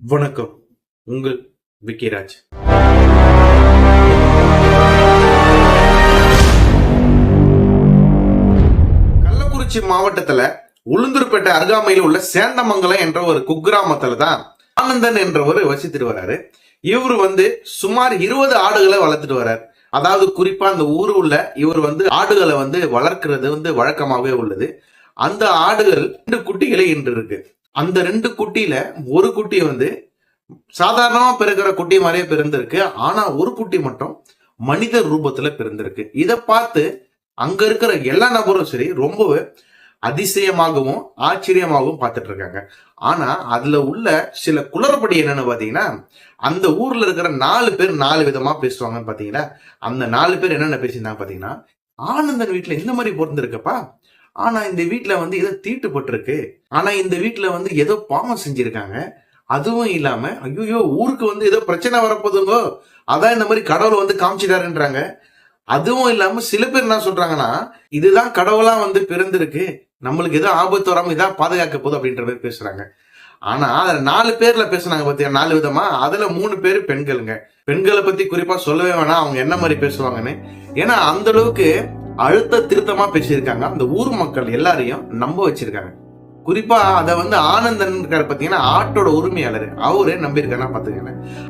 வணக்கம். உங்கள் விக்கிராஜ். கள்ளக்குறிச்சி மாவட்டத்துல உளுந்தூர்பேட்டை அருகாமையில் உள்ள சேந்தமங்கலம் என்ற ஒரு குக்கிராமத்துல தான் ஆனந்தன் என்றவர் வசித்துட்டு வர்றாரு இவர் வந்து சுமார் இருபது ஆடுகளை வளர்த்துட்டு வர்றாரு அதாவது குறிப்பா அந்த ஊர் உள்ள இவர் வந்து ஆடுகளை வந்து வளர்க்கிறது வந்து வழக்கமாகவே உள்ளது. அந்த ஆடுகள் ரெண்டு குட்டிகளே இன்று இருக்கு அந்த ரெண்டு குட்டியில ஒரு குட்டி வந்து சாதாரணமா பிறக்கிற குட்டி மாதிரியே பிறந்திருக்கு. ஆனா ஒரு குட்டி மட்டும் மனித ரூபத்துல பிறந்திருக்கு. இதை பார்த்து அங்க இருக்கிற எல்லா நபரும் சரி ரொம்பவே அதிசயமாகவும் ஆச்சரியமாகவும் பார்த்துட்டு இருக்காங்க. ஆனா அதுல உள்ள சில குளறுபடி என்னன்னு பாத்தீங்கன்னா அந்த ஊர்ல இருக்கிற நாலு பேர் நாலு விதமா பேசுவாங்கன்னு பாத்தீங்கன்னா அந்த நாலு பேர் என்னென்ன பேசியிருந்தாங்க பாத்தீங்கன்னா ஆனந்தன் வீட்டுல இந்த மாதிரி பிறந்திருக்கப்பா. ஆனா இந்த வீட்டுல வந்து ஏதோ தீட்டுப்பட்டிருக்கு ஆனா இந்த வீட்டுல வந்து ஏதோ பாவம் செஞ்சிருக்காங்க. அதுவும் இல்லாம ஐயோ ஊருக்கு வந்து ஏதோ பிரச்சனை வரப்போதுங்கோ அதான் இந்த மாதிரி கடவுள் வந்து காமிச்சிட்டாருன்றாங்க. அதுவும் இல்லாம சில பேர் என்ன சொல்றாங்கன்னா இதுதான் கடவுளா வந்து பிறந்திருக்கு. நம்மளுக்கு ஏதோ ஆபத்து வராம இதான் பாதுகாக்க போகுது அப்படின்ற மாதிரி பேசுறாங்க. ஆனா அதுல நாலு பேர்ல பேசுனாங்க பாத்தியா? நாலு விதமா. அதுல மூணு பேர் பெண்களுங்க. பெண்களை பத்தி குறிப்பா சொல்லவே வேணாம். அவங்க என்ன மாதிரி பேசுவாங்கன்னு. ஏன்னா அந்த அளவுக்கு அழுத்த திருத்தமா பேசியிருக்காங்க. அந்த ஊர் மக்கள் எல்லாரையும் நம்ப வச்சிருக்காங்க. குறிப்பா அதை வந்து ஆனந்தன் இருக்காரு பாத்தீங்கன்னா ஆட்டோட உரிமையாளர். அவரே நம்பியிருக்காருன்னா பாத்துக்கங்க